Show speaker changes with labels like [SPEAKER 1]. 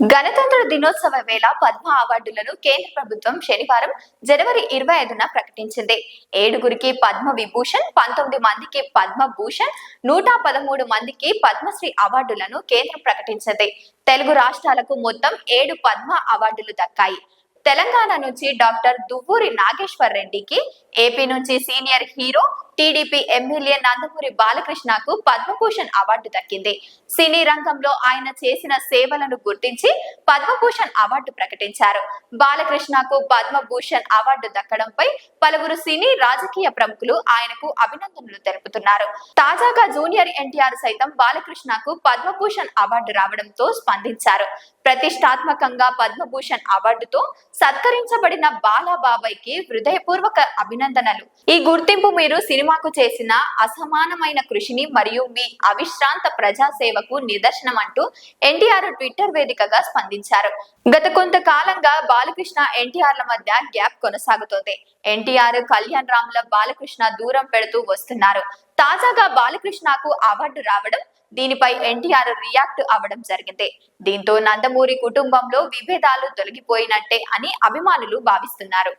[SPEAKER 1] గణతంత్ర దినోత్సవ వేళ పద్మ అవార్డులను కేంద్ర ప్రభుత్వం శనివారం జనవరి ఇరవై ఐదున ప్రకటించింది. ఏడుగురికి పద్మ విభూషణ్ పంతొమ్మిది మందికి పద్మ భూషణ్ నూట పదమూడు మందికి పద్మశ్రీ అవార్డులను కేంద్రం ప్రకటించింది. తెలుగు రాష్ట్రాలకు మొత్తం ఏడు పద్మ అవార్డులు దక్కాయి. తెలంగాణ నుంచి డాక్టర్ దువ్వూరి నాగేశ్వర్ రెడ్డికి ఏపీ నుంచి senior hero TDP MLA Nandamuri బాలకృష్ణకు Padma Bhushan award దక్కింది. సినీ రంగంలో ఆయన చేసిన సేవలను గుర్తించి పద్మభూషణ్ అవార్డు ప్రకటించారు. బాలకృష్ణకు పద్మభూషణ్ అవార్డు దక్కడంపై పలువురు సినీ రాజకీయ ప్రముఖులు ఆయనకు అభినందనలు తెలుపుతున్నారు. తాజాగా జూనియర్ ఎన్టీఆర్ సైతం బాలకృష్ణకు పద్మభూషణ్ అవార్డు రావడంతో స్పందించారు. ప్రతిష్టాత్మకంగా పద్మభూషణ్ అవార్డుతో సత్కరించబడిన బాలాబాబాయ్కి హృదయపూర్వక అభినందనలు. ఈ గుర్తింపు మీరు సినిమా సినిమాకు చేసిన అసమానమైన కృషిని మరియు మీ అవిశ్రాంత ప్రజాసేవకు నిదర్శనం అంటూ ఎన్టీఆర్ ట్విట్టర్ వేదికగా స్పందించారు. గత కొంతకాలంగా బాలకృష్ణ ఎన్టీఆర్ల మధ్య గ్యాప్ కొనసాగుతోంది. ఎన్టీఆర్ కళ్యాణ్ రామ్ల బాలకృష్ణ దూరం పెడుతూ వస్తున్నారు. తాజాగా బాలకృష్ణకు అవార్డు రావడం దీనిపై ఎన్టీఆర్ రియాక్ట్ అవ్వడం జరిగింది. దీంతో నందమూరి కుటుంబంలో విభేదాలు తొలగిపోయినట్టే అని అభిమానులు భావిస్తున్నారు.